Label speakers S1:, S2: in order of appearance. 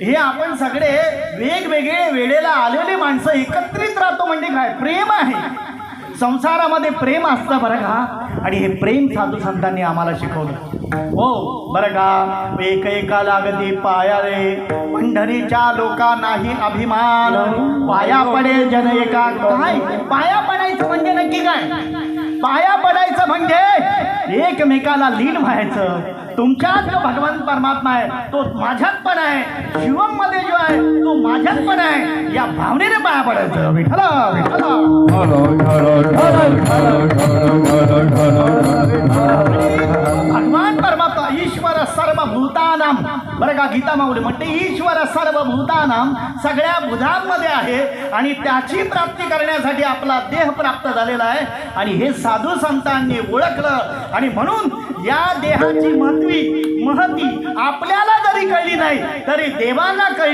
S1: हे आपण सगळे वेगवेगळे वेळेला आलेले माणसं एकत्रित राहतो म्हणजे काय? प्रेम आहे. संसारामध्ये प्रेम असतं बरं का? आणि हे प्रेम साधू संतांनी आम्हाला शिकवलं. हो बरं का? एक एका लागती पाया रे पंढरीच्या लोका नाही अभिमान. पाया पडे जन एका काय? पाया पडायचं म्हणजे नक्की काय? पाया पडायचं म्हणजे एकमेकाला लीन व्हायचं. तुमच्यात जो भगवान परमात्मा आहे तो माझ्यात पण आहे शिवममध्ये जो आहे तो माझ्यात पण आहे या भावनेने पाया पडायचं विठला विठला ईश्वर सर्व भूतानाम बरं का गीता माऊली म्हणते ईश्वर सर्व भूतानाम सगळ्या बुधांमध्ये आहे आणि त्याची प्राप्ती करण्यासाठी आपला देह प्राप्त झालेला आहे. आणि हे साधू संतांनी ओळखलं. आणि म्हणून या देहाची महत्वी महती आपल्याला जरी कळली नाही तरी देवांना कळली